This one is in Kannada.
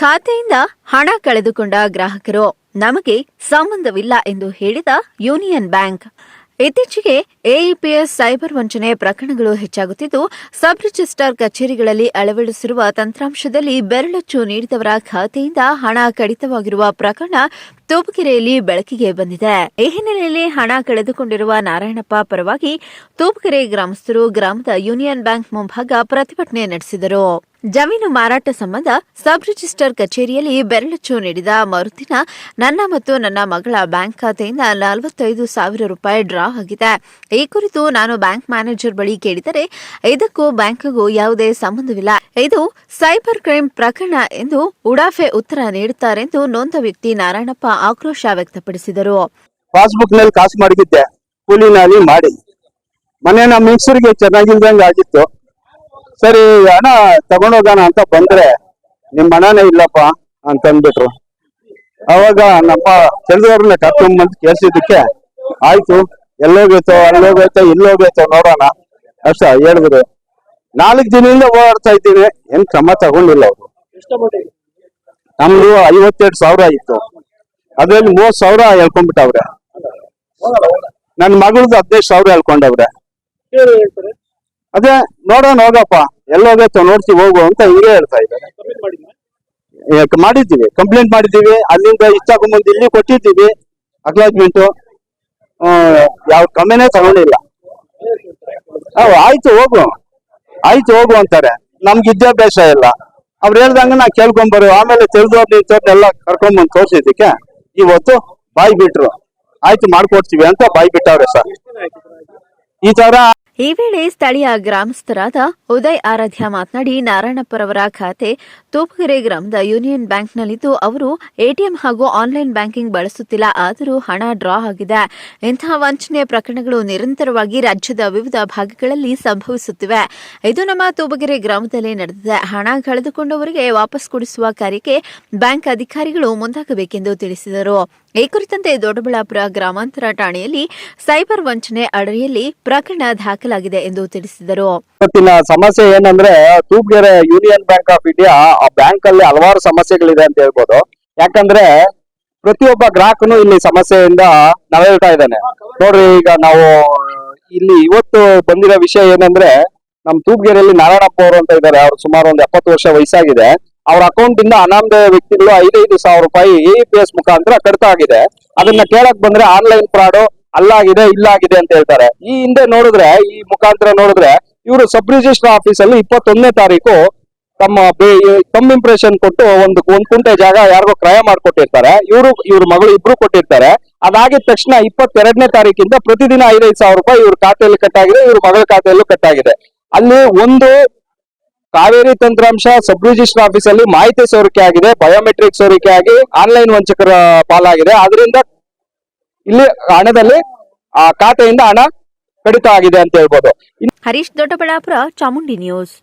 ಖಾತೆಯಿಂದ ಹಣ ಕಳೆದುಕೊಂಡ ಗ್ರಾಹಕರು, ನಮಗೆ ಸಂಬಂಧವಿಲ್ಲ ಎಂದು ಹೇಳಿದ ಯೂನಿಯನ್ ಬ್ಯಾಂಕ್. ಇತ್ತೀಚೆಗೆ ಎಇಪಿಎಸ್ ಸೈಬರ್ ವಂಚನೆ ಪ್ರಕರಣಗಳು ಹೆಚ್ಚಾಗುತ್ತಿದ್ದು, ಸಬ್ ರಿಜಿಸ್ಟಾರ್ ಕಚೇರಿಗಳಲ್ಲಿ ಅಳವಡಿಸಿರುವ ತಂತ್ರಾಂಶದಲ್ಲಿ ಬೆರಳಚ್ಚು ನೀಡಿದವರ ಖಾತೆಯಿಂದ ಹಣ ಕಡಿತವಾಗಿರುವ ಪ್ರಕರಣ ತೂಪುಕೆರೆಯಲ್ಲಿ ಬೆಳಕಿಗೆ ಬಂದಿದೆ. ಈ ಹಿನ್ನೆಲೆಯಲ್ಲಿ ಹಣ ಕಳೆದುಕೊಂಡಿರುವ ನಾರಾಯಣಪ್ಪ ಪರವಾಗಿ ತೂಪುಕೆರೆ ಗ್ರಾಮಸ್ಥರು ಗ್ರಾಮದ ಯೂನಿಯನ್ ಬ್ಯಾಂಕ್ ಮುಂಭಾಗ ಪ್ರತಿಭಟನೆ ನಡೆಸಿದರು. ಜಮೀನು ಮಾರಾಟ ಸಂಬಂಧ ಸಬ್ ರಿಜಿಸ್ಟರ್ ಕಚೇರಿಯಲ್ಲಿ ಬೆರಳಚ್ಚು ನೀಡಿದ ಮರುದಿನ ನನ್ನ ಮತ್ತು ನನ್ನ ಮಗಳ ಬ್ಯಾಂಕ್ ಖಾತೆಯಿಂದ ನಲವತ್ತೈದು ಸಾವಿರ ರೂಪಾಯಿ ಡ್ರಾ ಆಗಿದೆ. ಈ ಕುರಿತು ನಾನು ಬ್ಯಾಂಕ್ ಮ್ಯಾನೇಜರ್ ಬಳಿ ಕೇಳಿದರೆ ಇದಕ್ಕೂ ಬ್ಯಾಂಕ್ಗೂ ಯಾವುದೇ ಸಂಬಂಧವಿಲ್ಲ. ಇದು ಸೈಬರ್ ಕ್ರೈಮ್ ಪ್ರಕರಣ ಎಂದು ಉಡಾಫೆ ಉತ್ತರ ನೀಡುತ್ತಾರೆಂದು ನೊಂದ ವ್ಯಕ್ತಿ ನಾರಾಯಣಪ್ಪ ಆಕ್ರೋಶ ವ್ಯಕ್ತಪಡಿಸಿದರು. ಪಾಸ್ಬುಕ್ ಮಾಡಿ ಮನೆ ನಮ್ಮ ಹೆಸರಿಗೆ ಚೆನ್ನಾಗಿಲ್ದಂಗೆ ಆಗಿತ್ತು ಸರಿ, ಹಣ ತಗೊಂಡೋಗೋಣ ಅಂತ ಬಂದ್ರೆ ನಿಮ್ ಹಣನೇ ಇಲ್ಲಪ್ಪ ಅಂತ ಅಂದ್ಬಿಟ್ರು. ಅವಾಗ ನಮ್ಮ ಕೆಲಸದವ್ರನ್ನ ಕರ್ಕೊಂಡ್ ಬಂದು ಕೇಳ್ಸಿದ್ದಕ್ಕೆ, ಆಯ್ತು ಎಲ್ಲೋಗೈತೋ ಅಲ್ಲೋಗೈತೋ ಇಲ್ಲೋಗೈತೋ ನೋಡೋಣ. ಅಷ್ಟ ಹೇಳಿದ್ರು. ನಾಲ್ಕು ದಿನದಿಂದ ಓಡಾಡ್ತಾ ಇದ್ದೀನಿ ಏನ್ ಕ್ರಮ ತಗೊಂಡಿಲ್ಲ ಅವರು. ನಮ್ದು ಐವತ್ತೆರಡು ಸಾವಿರ ಇತ್ತು. ಅದ್ರಲ್ಲಿ ಮೂವತ್ ಸಾವಿರ ಹೇಳ್ಕೊಂಡ್ಬಿಟ್ಟವ್ರೆ. ನನ್ನ ಮಗಳದ್ದು ಹದಿನೈದು ಸಾವಿರ ಹೇಳ್ಕೊಂಡವ್ರೆ. ಅದೇ ನೋಡೋಣ ಹೋಗಪ್ಪ ಎಲ್ಲೋಗೈತೋ ನೋಡ್ತೀವಿ ಹೋಗು ಅಂತ ಹಿಂಗೆ ಹೇಳ್ತಾ ಇದ್ದಾರೆ. ಮಾಡಿದ್ದೀವಿ ಕಂಪ್ಲೇಂಟ್ ಮಾಡಿದ್ದೀವಿ. ಅಲ್ಲಿಂದ ಇಷ್ಟಾಕೊಂಬಂದು ಇಲ್ಲಿ ಕೊಟ್ಟಿದ್ದೀವಿ ಅಕ್ನಾಜ್ಮೆಂಟ್ ಯಾವ ಕಮ್ಮಿನೇ ತಗೊಂಡಿಲ್ಲ. ಆಯ್ತು, ಹೋಗು. ಆಯ್ತು, ಹೋಗು ಅಂತಾರೆ. ನಮ್ಗೆ ವಿದ್ಯಾಭ್ಯಾಸ ಇಲ್ಲ. ಅವ್ರು ಹೇಳ್ದಂಗ ನಾ ಕೇಳ್ಕೊಂಬರು. ಆಮೇಲೆ ತಿಳಿದವ್ರು ನಿಂತವ್ರನ್ನೆಲ್ಲ ಕರ್ಕೊಂಬಂದು ತೋರ್ಸಿದ್ದಕ್ಕೆ ಇವತ್ತು ಬಾಯ್ ಬಿಟ್ರು. ಆಯ್ತು, ಮಾಡ್ಕೊಡ್ತೀವಿ ಅಂತ ಬಾಯ್ ಬಿಟ್ಟವ್ರೆ ಸರ್. ಈ ತರ ಈ ವೇಳೆ ಸ್ಥಳೀಯ ಗ್ರಾಮಸ್ಥರಾದ ಉದಯ್ ಆರಾಧ್ಯ ಮಾತನಾಡಿ, ನಾರಾಯಣಪ್ಪರವರ ಖಾತೆ ತೂಪಗೆರೆ ಗ್ರಾಮದ ಯೂನಿಯನ್ ಬ್ಯಾಂಕ್ನಲ್ಲಿದ್ದು ಅವರು ಎಟಿಎಂ ಹಾಗೂ ಆನ್ಲೈನ್ ಬ್ಯಾಂಕಿಂಗ್ ಬಳಸುತ್ತಿಲ್ಲ, ಆದರೂ ಹಣ ಡ್ರಾ ಆಗಿದೆ. ಇಂತಹ ವಂಚನೆ ಪ್ರಕರಣಗಳು ನಿರಂತರವಾಗಿ ರಾಜ್ಯದ ವಿವಿಧ ಭಾಗಗಳಲ್ಲಿ ಸಂಭವಿಸುತ್ತಿವೆ. ಇದು ನಮ್ಮ ತೂಪಗೆರೆ ಗ್ರಾಮದಲ್ಲಿ ನಡೆದಿದೆ. ಹಣ ಕಳೆದುಕೊಂಡವರಿಗೆ ವಾಪಸ್ ಕೊಡಿಸುವ ಕಾರ್ಯಕ್ಕೆ ಬ್ಯಾಂಕ್ ಅಧಿಕಾರಿಗಳು ಮುಂದಾಗಬೇಕೆಂದು ತಿಳಿಸಿದರು. ಈ ಕುರಿತಂತೆ ದೊಡ್ಡಬಳ್ಳಾಪುರ ಗ್ರಾಮಾಂತರ ಠಾಣೆಯಲ್ಲಿ ಸೈಬರ್ ವಂಚನೆ ಅಡಿಯಲ್ಲಿ ಪ್ರಕರಣ ದಾಖಲಾಗಿದೆ ಎಂದು ತಿಳಿಸಿದರು. ಇವತ್ತಿನ ಸಮಸ್ಯೆ ಏನಂದ್ರೆ Thubagere union bank of India ಆ ಬ್ಯಾಂಕ್ ಅಲ್ಲಿ ಹಲವಾರು ಸಮಸ್ಯೆಗಳಿದೆ ಅಂತ ಹೇಳ್ಬೋದು. ಯಾಕಂದ್ರೆ ಪ್ರತಿಯೊಬ್ಬ ಗ್ರಾಹಕನು ಇಲ್ಲಿ ಸಮಸ್ಯೆಯಿಂದ ನರಳ್ತಾ ಇದ್ದಾನೆ. ನೋಡ್ರಿ ಈಗ ನಾವು ಇಲ್ಲಿ ಇವತ್ತು ಬಂದಿರೋ ವಿಷಯ ಏನಂದ್ರೆ ನಮ್ ತೂಪ್ಗೆರೆಯಲ್ಲಿ ನಾರಾಯಣಪ್ಪ ಅವರು ಅಂತ ಇದ್ದಾರೆ. ಅವ್ರು ಸುಮಾರು ಒಂದು ಎಪ್ಪತ್ತು ವರ್ಷ ವಯಸ್ಸಾಗಿದೆ. ಅವ್ರ ಅಕೌಂಟ್ ಇಂದ ಅನಾಮಧೇಯ ವ್ಯಕ್ತಿಗಳು ಐದೈದು ಸಾವಿರ ರೂಪಾಯಿ ಎ ಪಿ ಎಸ್ ಮುಖಾಂತರ ಕಡಿತ ಆಗಿದೆ. ಅದನ್ನ ಕೇಳಕ್ ಬಂದ್ರೆ ಆನ್ಲೈನ್ ಫ್ರಾಡ್ ಅಲ್ಲಾಗಿದೆ, ಇಲ್ಲಾಗಿದೆ ಅಂತ ಹೇಳ್ತಾರೆ. ಈ ಹಿಂದೆ ನೋಡಿದ್ರೆ, ಈ ಮುಖಾಂತರ ನೋಡಿದ್ರೆ, ಇವರು ಸಬ್ ರಿಜಿಸ್ಟರ್ ಆಫೀಸ್ ಅಲ್ಲಿ ಇಪ್ಪತ್ತೊಂದನೇ ತಾರೀಕು ತಮ್ಮ ತಮ್ಮ ಇಂಪ್ರೆಷನ್ ಕೊಟ್ಟು ಒಂದು, ಒಂದ್ ಕುಂಟೆ ಜಾಗ ಯಾರಿಗೋ ಕ್ರಯ ಮಾಡ್ಕೊಟ್ಟಿರ್ತಾರೆ. ಇವರು, ಇವ್ರ ಮಗಳು ಇಬ್ರು ಕೊಟ್ಟಿರ್ತಾರೆ. ಅದಾಗಿದ ತಕ್ಷಣ ಇಪ್ಪತ್ತೆರಡನೇ ತಾರೀಕಿಂದ ಪ್ರತಿದಿನ ಐದೈದು ಸಾವಿರ ರೂಪಾಯಿ ಇವ್ರ ಖಾತೆಯಲ್ಲಿ ಕಟ್ಟಾಗಿದೆ, ಇವ್ರ ಮಗಳ ಖಾತೆಯಲ್ಲೂ ಕಟ್ಟಾಗಿದೆ. ಅಲ್ಲಿ ಒಂದು ಕಾವೇರಿ ತಂತ್ರಾಂಶ ಸಬ್ ರಿಜಿಸ್ಟರ್ ಆಫೀಸ್ ಅಲ್ಲಿ ಮಾಹಿತಿ ಸೋರಿಕೆ ಆಗಿದೆ ಬಯೋಮೆಟ್ರಿಕ್ ಸೋರಿಕೆ ಆಗಿ ಆನ್ಲೈನ್ ವಂಚಕರ ಪಾಲಾಗಿದೆ. ಅದರಿಂದ ಇಲ್ಲಿ ಹಣದಲ್ಲಿ, ಆ ಖಾತೆಯಿಂದ ಹಣ ಕಡಿತ ಆಗಿದೆ ಅಂತ ಹೇಳ್ಬೋದು. ಹರೀಶ್, ದೊಡ್ಡಬಳ್ಳಾಪುರ ಚಾಮುಂಡಿ ನ್ಯೂಸ್.